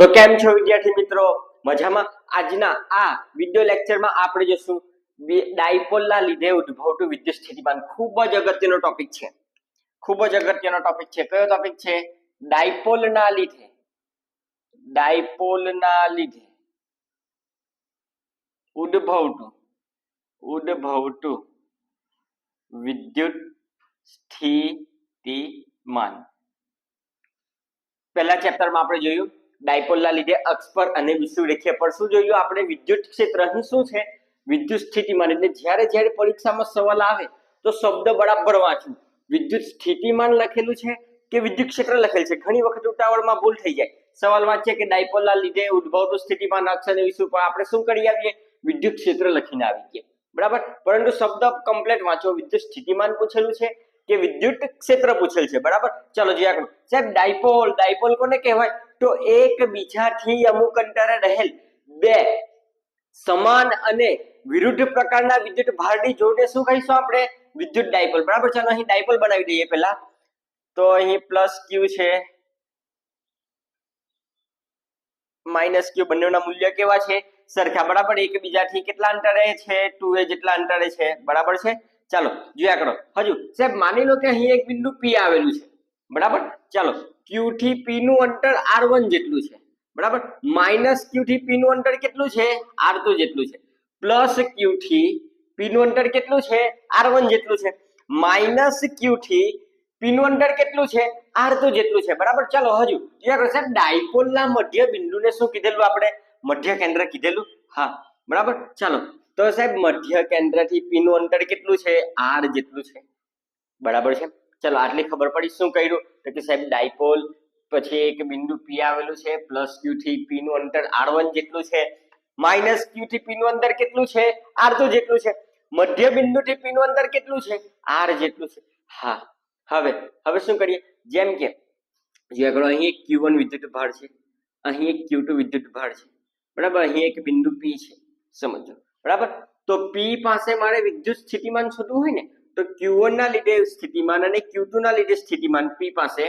તો કેમ છો વિદ્યાર્થી મિત્રો? મજામાં? આજના આ વિડિયો લેક્ચરમાં આપણે જોશું ડાયપોલના લીધે ઉદ્ભવતું વિદ્યુત સ્થિતિમાન. ખૂબ જ અગત્યનો ટોપિક છે. ખૂબ જ અગત્યનો ટોપિક છે. કયો ટોપિક છે? ડાયપોલના લીધે. ડાયપોલના લીધે. ઉદ્ભવતું ઉદ્ભવતું વિદ્યુત સ્થિતિમાન. પહેલા ચેપ્ટરમાં આપણે જોયું ડાયપોલના લીધે અક્ષ પર અને વિષુવરેખીય પર શું જોયું? આપણે વિદ્યુત ક્ષેત્ર અહીં શું છે? વિદ્યુત સ્થિતિમાન. એટલે જ્યારે જ્યારે પરીક્ષામાં સવાલ આવે, તો શબ્દ બરાબર વાંચવું. વિદ્યુત સ્થિતિમાન લખેલું છે કે વિદ્યુત ક્ષેત્ર લખેલ છે? ઘણી વખત ઉતાવળમાં ભૂલ થઈ જાય. સવાલ વાંચીએ કે ડાયપોલના લીધે ઉદ્ભવતું સ્થિતિમાન, અક્ષ અને વિષુ પર આપણે શું કરી આવીએ? વિદ્યુત ક્ષેત્ર લખીને આવી ગયા બરાબર? પરંતુ શબ્દ કમ્પ્લેટ વાંચો. વિદ્યુત સ્થિતિમાન પૂછેલું છે કે વિદ્યુત ક્ષેત્ર પૂછેલ છે, બરાબર? ચલો જે આગળ. સાહેબ, ડાયપોલ ડાયપોલ કોને કહેવાય? તો એક બીજાથી અમુક અંતરે રહેલ બે સમાન અને વિરુદ્ધ પ્રકારના વિદ્યુત ભારની જોડે શું કહીશું આપણે? વિદ્યુત ડાયપોલ. બરાબર? ચાલો અહીં ડાયપોલ બનાવી દઈએ પહેલા. તો અહીં પ્લસ ક્યુ છે. માઇનસ ક્યુ બંનેના મૂલ્ય કેવા છે? સરખા. બરાબર? એકબીજાથી કેટલા અંતરે છે? ટુ એ જેટલા અંતરે છે. બરાબર છે? ચાલો જોયા કરો. હજુ. સાહેબ માની લો કે અહીં એક બિંદુ પી આવેલું છે. બરાબર? ચાલો. ક્યુ થી પી નું અંતર આર વન જેટલું છે. બરાબર? માઇનસ ક્યુ થી પી નું અંતર કેટલું છે? આર ટુ જેટલું છે. પ્લસ ક્યુ થી પી નું અંતર કેટલું છે? આર વન જેટલું છે. માઇનસ ક્યુ થી પી નું અંતર કેટલું છે? આર ટુ જેટલું છે. બરાબર? ચાલો હજુ. જોયા કરો સાહેબ ડાયપોલના મધ્ય બિંદુને શું કીધેલું આપણે? મધ્ય કેન્દ્ર કીધેલું? હા. બરાબર? ચાલો. તો સાહેબ, મધ્ય કેન્દ્રથી પીનું અંતર કેટલું છે? આર જેટલું છે. બરાબર છે? ચલો, આટલી ખબર પડી. શું કર્યું? તો કે સાહેબ, ડાયપોલ પછી એક બિંદુ પી આવેલું છે, પ્લસ ક્યુ થી પી નું અંતર આર વન જેટલું છે. માઇનસ ક્યુ થી પી નું અંતર કેટલું છે? આર ટુ જેટલું છે. મધ્ય બિંદુ થી પી નું અંતર કેટલું છે? આર જેટલું છે. હા. હવે હવે શું કરીએ? જેમ કે, જે આગળ અહીં એક ક્યુ વન વિદ્યુત ભાર છે, અહીં એક ક્યુ ટુ વિદ્યુત ભાર છે. બરાબર? અહીં એક બિંદુ પી છે. સમજો. બરાબર? તો પી પાસે મારે વિદ્યુત સ્થિતિમાન શોધવું હોય ને, તો Q1 ના લીધે સ્થિતિમાન અને Q2 ના લીધે સ્થિતિમાન P પાસે.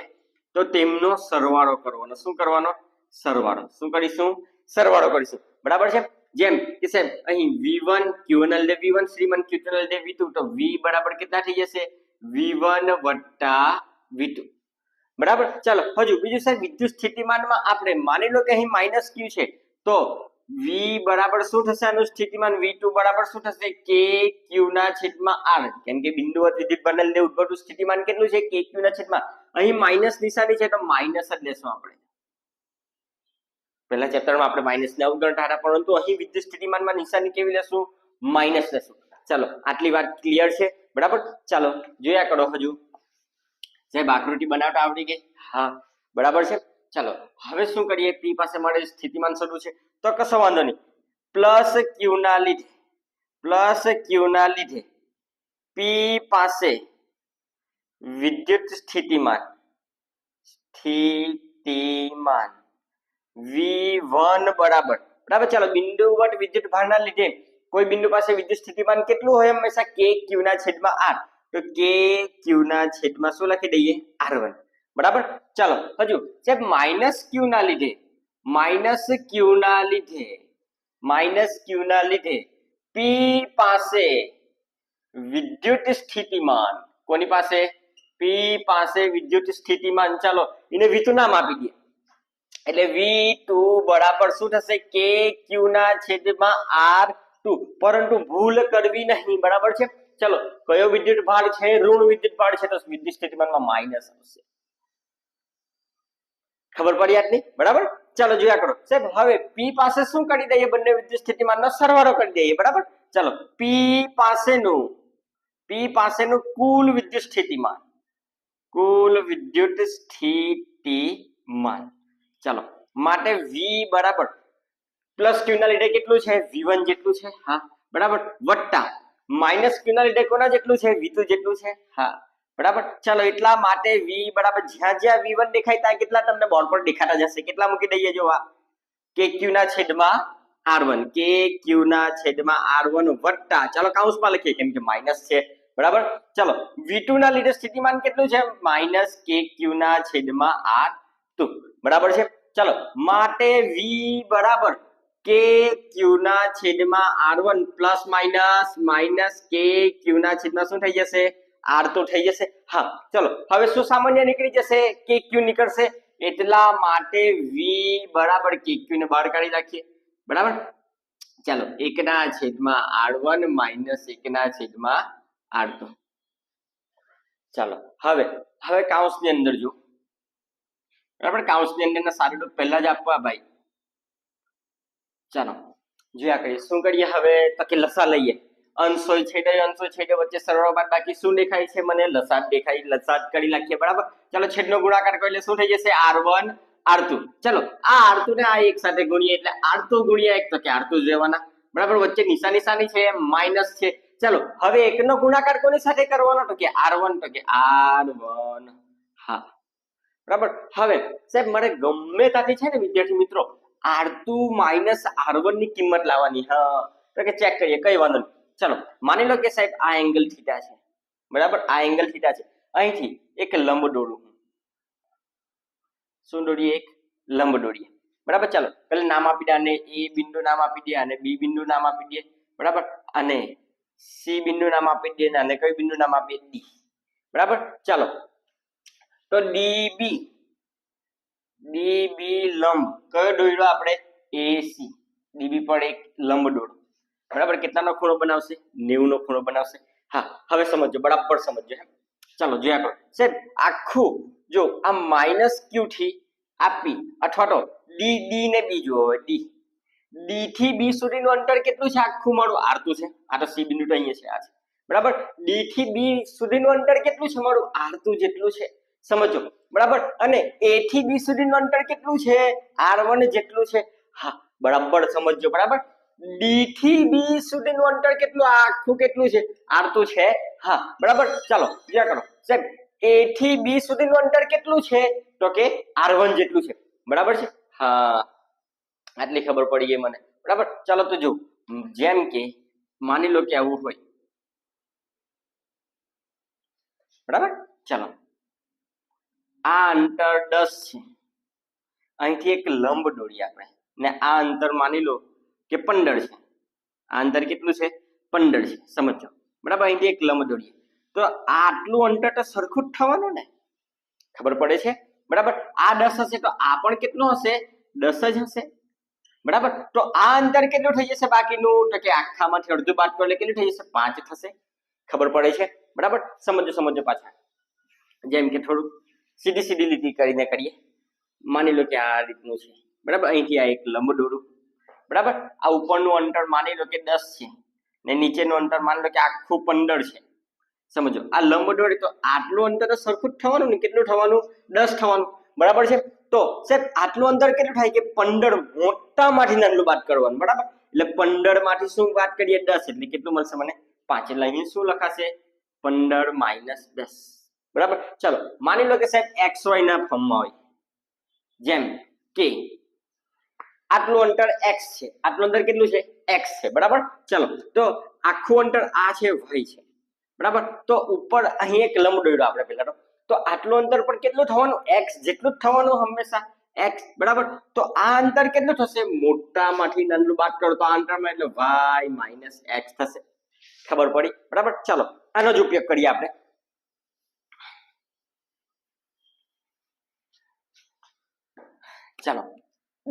તો તેમનો સરવાળો કરવાનો. શું કરવાનો? સરવાળો. શું કરીશું? સરવાળો કરીશું. બરાબર છે? જેમ કે સાહેબ અહીં V1 Q1 ના લીધે V1 શ્રીમન Q2 ના લીધે V2 તો V બરાબર કેટલા થઈ જશે? V1 વત્તા V2 બરાબર? ચાલો, હજુ બીજું સાહેબ, વિદ્યુત સ્થિતિમાનમાં આપણે માની લો કે અહીં માઇનસ ક્યુ છે. તો V બરાબર શું થશે? આનું સ્થિતિમાન V2 બરાબર શું થશે? K q ના છેદમાં R. કેમ કે બિંદુવત વિદ્યુત બંને લીધે ઉદ્ભવતું સ્થિતિમાન કેટલું છે? K q ના છેદમાં. અહીં માઇનસ નિશાની છે તો માઇનસ જ લેશું આપણે. પહેલા ચેપ્ટરમાં આપણે માઇનસ ને અવગણતા હતા, પરંતુ અહીં વિદ્યુત સ્થિતિમાનમાં નિશાની કેવી લેશું? માઇનસ લેશું. ચાલો, આટલી વાત ક્લિયર છે. બરાબર? ચાલો, જોયા કરો હજુ. સાહેબ, આકૃતિ બનાવતા આવડી ગઈ? હા. બરાબર છે? ચાલો, હવે શું કરીએ? પી પાસે મળે સ્થિતિમાન શોધવું છે. તો કશો વાંધો નહીં. પ્લસ ક્યુના લીધે પ્લસ ક્યુના લીધે પી પાસે વિદ્યુત સ્થિતિમાન સ્થિતિમાન વી વન બરાબર. બરાબર, ચાલો બિંદુવત વિદ્યુત ભારના લીધે કોઈ બિંદુ પાસે વિદ્યુત સ્થિતિમાન કેટલું હોય? હંમેશા કે ક્યુના છેદમાં આર તો કે ક્યુના છેદમાં શું લખી દઈએ? આર વન બરાબર? ચાલો, હજુ. સાહેબ માઇનસ ક્યુ ના લીધે માઇનસ ક્યુ ના લીધે માઇનસ ક્યુ ના લીધે પી પાસે વિદ્યુત સ્થિતિમાન, કોની પાસે? પી પાસે વિદ્યુત સ્થિતિમાન. ચાલો, એને વીતું નામ આપી દઈએ. એટલે વી ટુ બરાબર શું થશે? કે ક્યુ ના છેદમાં આર ટુ પરંતુ ભૂલ કરવી નહીં, બરાબર છે? ચલો, કયો વિદ્યુત ભાર છે? ઋણ વિદ્યુત ભાર છે, તો વિદ્યુત સ્થિતિમાનમાં માઇનસ આવશે. ખબર પડી આટલી બરાબર? ચાલો જોયા કરો. સાહેબ, હવે પી પાસે શું કરી દઈએ? બંને વિદ્યુત સ્થિતિમાનનો સરવાળો કરી દઈએ, બરાબર? ચાલો પી પાસેનું પી પાસેનું કુલ વિદ્યુત સ્થિતિમાન. કુલ વિદ્યુત સ્થિતિમાન. ચાલો, માટે વી બરાબર, પ્લસ ક્યુ ના લીધે કેટલું છે? વી વન જેટલું છે, હા. બરાબર? વત્તા, માઇનસ ક્યુ ના લીધે કોના જેટલું છે? વી ટુ જેટલું છે, હા. બરાબર? ચાલો, એટલા માટે વી બરાબર, જ્યાં જ્યાં વી દેખાય ત્યાં કેટલા તમને બોર્ડ પર દેખાતા જશે? કેટલા મૂકી દઈએ જો આ? કે ક્યુ ના છેદમાં આર વન કે ક્યુ ના છેદમાં આર વન વત્તા. ચાલો કાઉન્સમાં લખીએ, કેમ કે માઇનસ છે. બરાબર? ચાલો વી ટુ ના લીધે સ્થિતિમાન કેટલું છે? માઇનસ કે ક્યુ ના છેદમાં આર ટુ બરાબર છે? ચાલો, માટે વી બરાબર કે ક્યુ ના છેદમાં R one plus minus minus K Q ના છેદમાં શું થઈ જશે? આર તો થઈ જશે. હા, ચલો, હવે શું સામાન્ય નીકળી જશે. કે ક્યુ નીકળશે. એટલા માટે વી બરાબર કે ક્યુ ને બહાર કાઢી નાખીએ. બરાબર? ચાલો, એકના છેદમાં આર વન માઇનસ એકના છેદમાં આર ટુ ચાલો, હવે હવે કાઉન્સની અંદર જો બરાબર? કાઉન્સની અંદર સારું તો પહેલા જ આપવા ભાઈ. ચાલો, જોયા કરીએ. શું કરીએ હવે? તો કે લસા લઈએ. અંશો છેડે અંશો છેડે વચ્ચે સરવાળો બાદ બાકી શું દેખાય છે મને? લસાદ દેખાય લસાદ કરી નાખીએ, બરાબર? ચાલો છેદનો ગુણાકાર કરો એટલે શું થઈ જશે? R one, R two. ચલો, આ r2 ને આ એક સાથે ગુણીએ, એટલે આર ટુ ગુણ્યા એક, તો કે r2 જવાના બરાબર, વચ્ચે નિશાન નિશાની છે માઇનસ છે. ચલો, હવે એકનો ગુણાકાર કોની સાથે કરવાનો? તો કે આર વન, તો કે r1 હા. બરાબર? હવે, સાહેબ, મારે ગમે ત્યાંથી છે ને, વિદ્યાર્થી મિત્રો, આર ટુ માઇનસ આર વનની કિંમત લાવવાની, હા. તો કે ચેક કરીએ, કઈ વાંધો નહીં. ચલો, માની લો કે સાહેબ આ એંગલ થીટા છે. બરાબર? આ એંગલ થીટા છે. અહીંથી એક લંબ દોરું શું દોરીએ? એક લંબ દોરીએ. બરાબર? ચાલો પેલા નામ આપી દે અને એ બિંદુ નામ આપી દે અને બી બિંદુ નામ આપી દે. બરાબર? અને સી બિંદુ નામ આપી દે અને કયું બિંદુ નામ આપીએ ડી. બરાબર? ચાલો. તો ડીબી ડીબી લંબ. કયો દોર્યો આપણે? એસી ડીબી પર એક લંબ દોરો. બરાબર? કેટલાનો ખૂણો બનાવશે? 90 નો ખૂણો બનાવશે? હા, હવે સમજો બરાબર સમજો ચાલો જોયા કરો સાહેબ, આખું, જો, આ માઇનસ ક્યુ થી આપી, અથવા તો ડી ડી ને બી જુઓ હવે ડી ડી થી બી સુધીનું અંતર કેટલું છે? આખું મારું આરતું છે. આ તો સી બિંદુ તો અહીંયા છે, આ છે. બરાબર? ડી થી બી સુધીનું અંતર કેટલું છે? મારું આરતું જેટલું છે. સમજો બરાબર? અને એ થી બી સુધીનું અંતર કેટલું છે? આર વન જેટલું છે. હા, બરાબર સમજો બરાબર? ડી થી બી સુધીનું અંતર કેટલું? આખું કેટલું છે? આરતું છે. હા, બરાબર? ચાલો જોયા કરો. સાહેબ એ થી બી સુધીનું અંતર કેટલું છે? તો કે આર વન જેટલું છે. બરાબર છે? હા. આટલી ખબર પડી ગઈ મને. બરાબર? ચાલો તો જો જેમ કે, માની લો કે આવું હોય. બરાબર? ચાલો. આ અંતર દસ છે. અહીંથી એક લંબ દોરી આપણે. ને આ અંતર માની લો કે પંદર છે? આ અંતર કેટલું છે? પંદર છે. સમજો. બરાબર? અહીંથી એક લંબ દોરીએ. તો આટલું અંતર તો સરખું જ થવાનું ને? ખબર પડે છે? બરાબર? આ દસ હશે તો આ પણ કેટલું હશે? દસ જ હશે. બરાબર? તો આ અંતર કેટલું થઈ જશે બાકીનું? તો કે આખામાંથી અડધું કરો એટલે કેટલું થઈ જશે? પાંચ થશે. ખબર પડે છે? બરાબર? સમજો સમજો પાછા. જેમ કે થોડું સીધી સીધી લીટી કરીને કરીએ. માની લો કે આ રીતનું છે. બરાબર? અહીંથી આ એક લંબ દોરું. બરાબર? આ ઉપરનું અંતર માની લો કે દસ છે ને નીચેનું અંતર માની લો કે આખું પંદર છે. સમજો? આ લંબ દોરે તો આટલું અંતર તો સરખું જ થવાનું ને કેટલું થવાનું? દસ થવાનું. બરાબર છે? તો સાહેબ, આટલું અંતર કેટલું થાય કે પંદર મોટામાંથી નાનું બાદ કરવાનું? બરાબર? એટલે પંદરમાંથી શું વાત કરીએ? દસ. એટલે કેટલું મળશે મને? પાંચ. એટલે અહીં શું લખાશે? પંદર માઇનસ દસ. બરાબર? ચાલો, માની લો કે સાહેબ, એક્સ વાય ના ફોર્મમાં હોય. જેમ કે આટલું અંતર એક્સ છે. આટલું અંતર કેટલું છે? એક્સ છે. બરાબર? ચાલો. તો આખું અંતર આ છે વાય છે. બરાબર? તો ઉપર અહીં એક લંબ દોર્યો આપણે પહેલા તો. તો આટલું અંતર પણ કેટલું થવાનું? એક્સ જેટલું જ થવાનું હંમેશા. એક્સ બરાબર? તો આ અંતર કેટલું થશે? મોટામાંથી નાનું બાદ કરો તો આ અંતરમાં એટલે વાય માઇનસ એક્સ થશે. ખબર પડી? બરાબર? ચાલો. આનો જ ઉપયોગ કરીએ આપણે. ચાલો.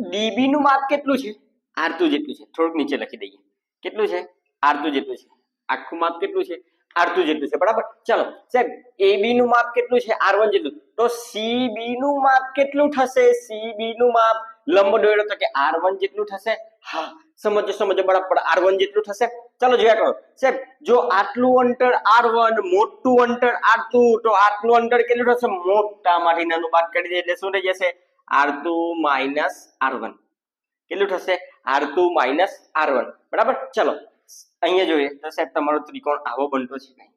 ડીબી નું માપ કેટલું છે? આરતું જેટલું છે. થોડુંક નીચે લખી દઈએ. કેટલું છે? આરતું જેટલું છે. આખું માપ કેટલું છે? આરતું જેટલું છે. બરાબર? ચાલો, સાહેબ એબી નું માપ કેટલું છે? આર વન જેટલું. તો સીબી નું માપ કેટલું થશે? સીબી નું માપ લંબ દોર્યો તો કે આર વન જેટલું થશે? હા, સમજો સમજો. બરાબર. આર વન જેટલું થશે? ચાલો, જોયા કરો. સાહેબ, જો આટલું અંતર આર વન મોટું અંતર આર ટુ તો આટલું અંતર કેટલું થશે? મોટામાંથી નાનું બાદ કરી દે એટલે શું થઈ જશે? R two minus R one કેટલું થશે? R two minus R one બરાબર? ચલો. અહીંયા જોઈએ. તો સાહેબ, તમારો ત્રિકોણ આવો બનતો છે નહીં?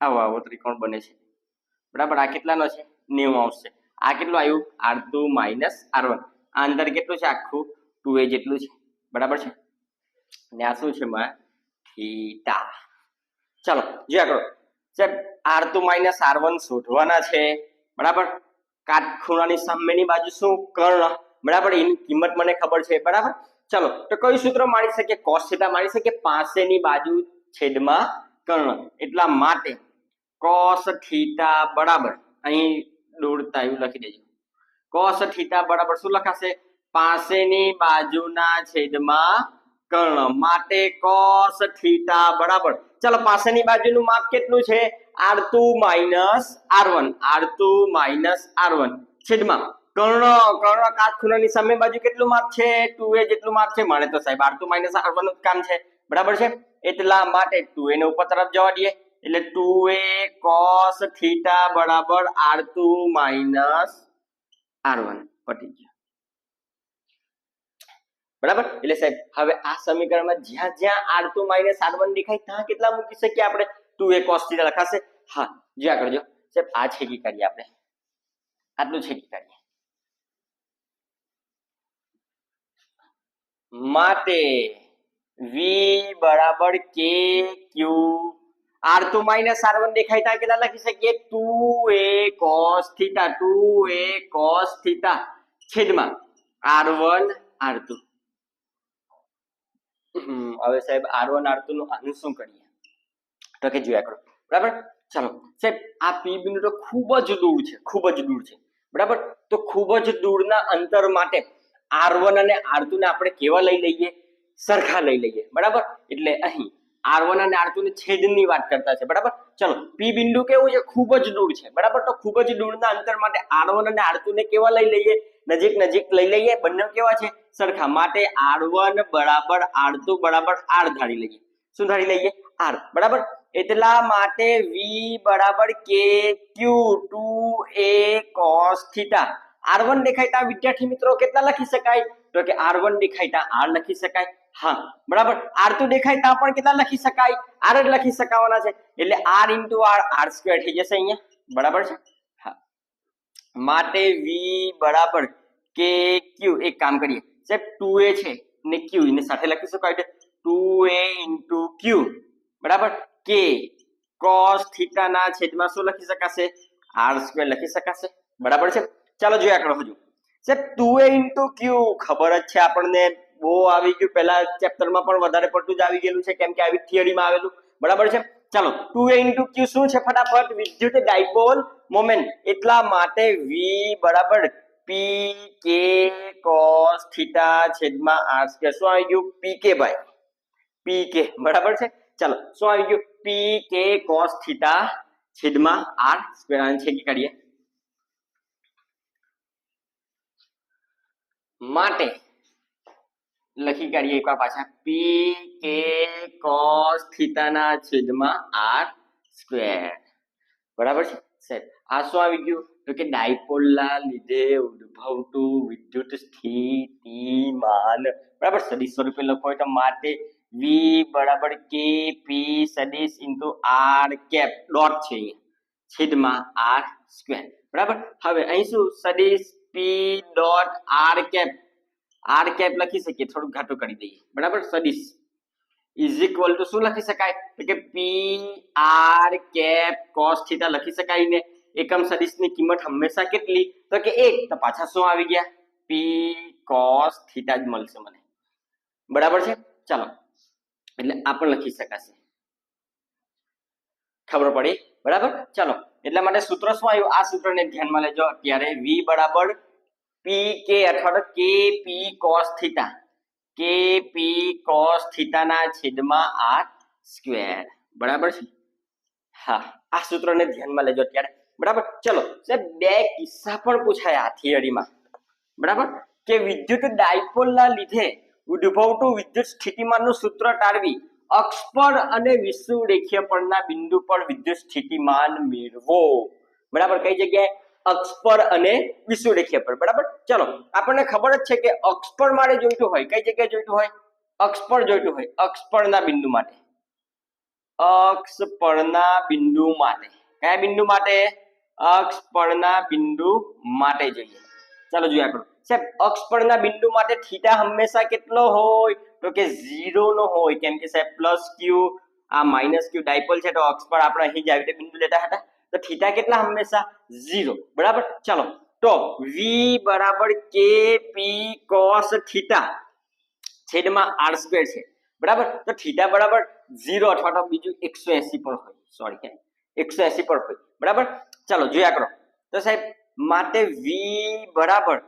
આવો આવો ત્રિકોણ બને છે. બરાબર? આ કેટલાનો છે? નેવું આવશે. આ કેટલું આવ્યું? R two minus R one આ અંદર કેટલું છે? આખું ટુ એ જેટલું છે. બરાબર છે? અને આ શું છે, માં? થીટા. ચાલો જોયા કરો સાહેબ R two minus R one શોધવાના છે. બરાબર? કાટખૂણાની સામેની બાજુ શું કર્ણ? બરાબર, એની કિંમત મને ખબર છે, બરાબર? ચલો, તો કયું સૂત્ર માની શકે? cos થીટા માની શકીએ પાસેની બાજુ છેદમાં કર્ણ. એટલા માટે cos થીટા બરાબર, અહીં દોડતા એવું લખી દેજો. cos થીટા બરાબર શું લખાશે? પાસેની બાજુના છેદમાં કર્ણ. માટે cos થીટા બરાબર. ચાલો પાસેની બાજુનું માપ કેટલું છે? R two minus R one R two minus R one છેદમાં. કર્ણ કર્ણ કાટખૂણાની સામે બાજુ કેટલું માપ છે? ટુ એ જેટલું માપ છે. મળે તો સાહેબ R two minus R one કામ છે. બરાબર છે? એટલા માટે ટુ એ ઉપર તરફ જવા દઈએ. એટલે ટુ એ કોસ થીટા બરાબર R two minus R one પટી ગયા. બરાબર? એટલે સાહેબ, હવે આ સમીકરણમાં જ્યાં જ્યાં R two minus R one દેખાય, ત્યાં કેટલા મૂકી શકીએ આપણે? ટુ એ કોસ થીટા લખાશે હા જ્યાં કરજો સાહેબ, આ છેકી કરીએ આપણે. આટલું છેકી કરીએ માટે વી બરાબર કે ક્યુ આર તો માઇનસ આર દેખાય ત્યાં કેટલા લખી શકીએ? Two A cos theta two A cos theta છેદમાં આર વન આર ટુ હવે સાહેબ આર વન આર ટુ નું આનું શું કરીએ? તો કે જોયા કરો. બરાબર? ચાલો. સાહેબ, આ પી બિંદુ તો ખૂબ જ દૂર છે, ખૂબ જ દૂર છે. બરાબર? તો ખૂબ જ દૂરના અંતર માટે આર વન અને આર ટુ ને આપણે કેવા લઈ લઈએ? સરખા લઈ લઈએ. બરાબર? એટલે અહીં આર વન અને આર ટુ ને છેદની વાત કરતા છે. બરાબર? ચલો. પી બિંદુ કેવું છે? ખૂબ જ દૂર છે. બરાબર? તો ખૂબ જ દૂરના અંતર માટે આર વન અને આર ટુ ને કેવા લઈ લઈએ? નજીક નજીક લઈ લઈએ. બંને કેવા છે? સરખા. માટે આર વન બરાબર આર ટુ બરાબર આર ધારી લઈએ. શું ધારી લઈએ? આર બરાબર? એટલા માટે વી બરાબર K Q two A cos theta R one દેખાય ત્યાં વિદ્યાર્થી મિત્રો કેટલા લખી શકાય? તો કે આર વન દેખાય ત્યાં આર લખી શકાય. હા, બરાબર. આર ટુ દેખાય ત્યાં પણ કેટલા લખી શકાય? આર જ લખી શકાવાના છે. એટલે R into R R square થઈ જશે અહીંયા. બરાબર છે? હા. માટે વી બરાબર કે ક્યુ એક કામ કરીએ. સાહેબ ટુ એ છે ને ક્યુ ને સાથે લખી શકાય ટુ એ ઇન્ટુ ક્યુ બરાબર? કે કોસ થીટા ના છેદમાં શું લખી શકાશે? આર સ્ક્વેર લખી શકાશે. બરાબર છે? ચાલો જોઈએ કરો હજુ. સાહેબ ટુ એ ક્યુ ખબર જ છે આપણને. બહુ આવી ગયું. પહેલા ચેપ્ટરમાં પણ વધારે પડતું જ આવી ગયેલું છે, કેમ કે આવી થિયરીમાં આવેલું. બરાબર છે? ચાલો ટુ એ ઇન્ટુ ક્યુ શું છે ફટાફટ? વિદ્યુત ડાયપોલ મોમેન્ટ એટલા માટે વી બરાબર પી કે કોસ થીટા છેદમાં આર સ્ક્વેર શું આવી ગયું? પી કે ભાઈ પી કે બરાબર છે? ચાલો, શું આવી ગયું? પી કે કોસ થીટા છેદમાં આર સ્ક્વેર આને કાઢીએ. માટે લખી કાઢીએ એકવાર પાછા. પી કે કોસ થીટાના છેદમાં આર સ્ક્વેર બરાબર છે? સાહેબ, આ શું આવી ગયું? તો કે ડાયપોલના લીધે ઉદ્ભવતું વિદ્યુત સ્થિતિમાન. બરાબર સદી સ્વરૂપે લખો હોય તો માટે વી બરાબર કે પી સદિશ ઇન્ટુ આર કેપ ડોટ છે છેદમાં આર સ્ક્વેર બરાબર? હવે અહીં શું? સદિશ P dot R cap. R cap લખી શકીએ થોડું ઘાટું કરી દઈએ. બરાબર? સદિશ. ઇઝ ઇક્વલ ટુ શું લખી શકાય? K P R cap cos theta લખી શકાય ને. એકમ સદિશની કિંમત હંમેશા કેટલી? તો કે એક. તો પાછા શું આવી ગયા? પી કોસ થીટા જ મળશે મને. બરાબર છે? ચાલો. એટલે આ પણ લખી શકાશે. ખબર પડી? બરાબર? ચાલો, એટલા માટે સૂત્ર શું આવ્યું? આ સૂત્રને ધ્યાનમાં લેજો. અત્યારે વી બરાબર પી કે અથવા તો કે પી કોસ થીટા કે પી કોસ થીટાના છેદમાં આર સ્ક્વેર બરાબર છે? હા, આ સૂત્રને ધ્યાનમાં લેજો અત્યારે. બરાબર? ચલો, સાહેબ, બે કિસ્સા પણ પૂછાય આ થિયરીમાં બરાબર? કે વિદ્યુત ડાયપોલના લીધે ઉદ્ભવતું વિદ્યુત સ્થિતિમાનનું સૂત્ર ટાળવી અક્ષ પર અને વિષુવરેખીય પરના બિંદુ પર વિદ્યુત સ્થિતિમાન મેળવો. બરાબર કઈ જગ્યાએ? અક્ષ પર અને વિષુવરેખીય પર. બરાબર? ચલો, આપણને ખબર જ છે કે અક્ષ પર મારે જોઈતું હોય. કઈ જગ્યાએ જોઈતું હોય? અક્ષ પર જોઈતું હોય. અક્ષ પરના બિંદુ માટે. અક્ષ પરના બિંદુ માટે. કયા બિંદુ માટે? અક્ષ પરના બિંદુ માટે જોઈએ. ચાલો જોઈએ આપણે. સાહેબ, અક્ષ પરના બિંદુ માટે થીટા હંમેશા કેટલો હોય? તો કે 0 નો હોય. કેમ કે સાહેબ, પ્લસ ક્યુ, આ માઇનસ ક્યુ ડાયપોલ છે, તો અક્ષ પર આપણે અહીં જ આવી રીતે બિંદુ લેતા હતા. તો થીટા કેટલા હંમેશા? ઝીરો. બરાબર? ચાલો. તો વી બરાબર કે પી કોસ થીટા છેદમાં r સ્ક્વેર છે. બરાબર? તો થીટા બરાબર ઝીરો અથવા તો બીજું એકસો એસી પર હોય. સોરી એકસો એસી પર હોય. બરાબર? ચાલો, જોયા કરો. તો સાહેબ, માટે વી બરાબર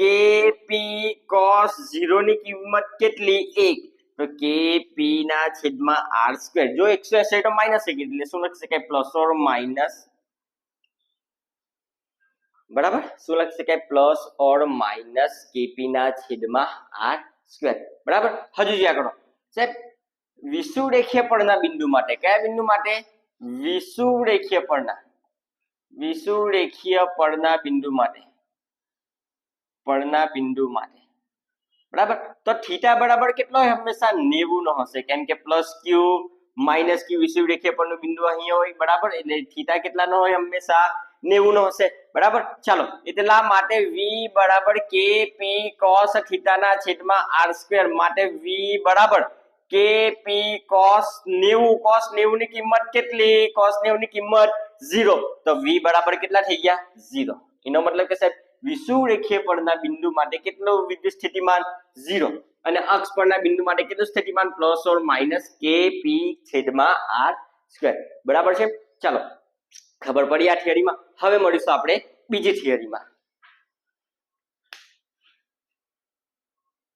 કે પી કોસની કિંમત કેટલી? એક. તો કે ના છેદમાં આર સ્ક્વેર જો એકસો એસી તો માઇનસ એક એટલે શું લખી શકાય? પ્લસ ઓર માઇનસ બરાબર? શું લખી શકાય? પ્લસ ઓર માઇનસ કેપી ના છેદમાં આર સ્ક્વેર બરાબર? હજુ જ્યાં કરો. સાહેબ વિષુવરેખીય પળના બિંદુ માટે. કયા બિંદુ માટે? વિષુવરેખીય પળના વિષુવરેખીય પળના બિંદુ માટે. પળના બિંદુ માટે. બરાબર? તો થીટા બરાબર કેટલો હંમેશા નેવું નો હશે. કેમ કે પ્લસ ક્યુ, માઇનસ ક્યુ વિષુવરેખીય પળનું બિંદુ અહીંયા હોય, બરાબર? એટલે થીટા કેટલાનો હોય? હંમેશા નેવું નો હશે. બરાબર? ચાલો, એટલા માટે વી બરાબર કે પી કોસ થીટાના છેદમાં આર સ્ક્વેર માટે વી બરાબર કે પી કોસ નેવું. કોસ નેવું ની કિંમત કેટલી? કોસ નેવું ની કિંમત ઝીરો તો વી બરાબર કેટલા થઈ ગયા? ઝીરો એનો મતલબ કે સાહેબ પળના બિંદુ માટે કેટલો વિદ્યુત સ્થિતિમાન? ઝીરો. અને અક્ષ પરના બિંદુ માટે કેટલું સ્થિતિમાન? પ્લસ ઓર માઇનસ કે પી છેદમાં આર સ્ક્વેર. બરાબર છે? ચાલો. ખબર પડી આ થિયરીમાં. હવે મળીશું આપણે બીજી થિયરીમાં.